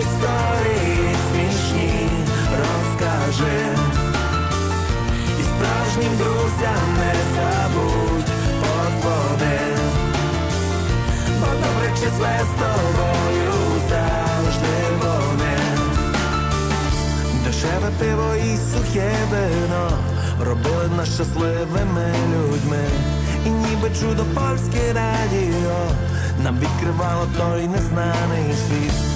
Історії смішні розкажи. І справжнім друзям не забудь подводи. Бо добре числе з тобою завжди. Дешеве пиво і сухе вино робили щасливими людьми. І ніби чудо польське радіо нам відкривало той незнаний світ.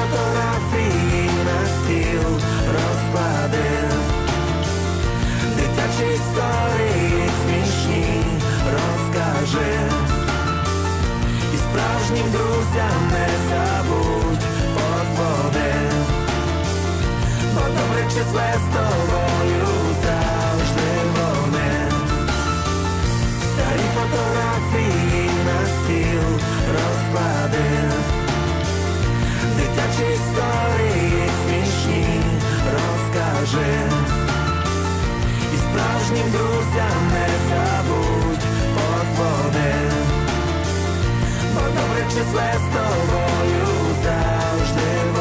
Фотографії на стіл розкладив. Дитячі історії смішні розкажи. І справжнім друзям не забудь подводи. Бо добре числе з тобою завжди вони. Старі фотографії справжнім друзям не забудь позвони, Бо добре числе з тобою завжди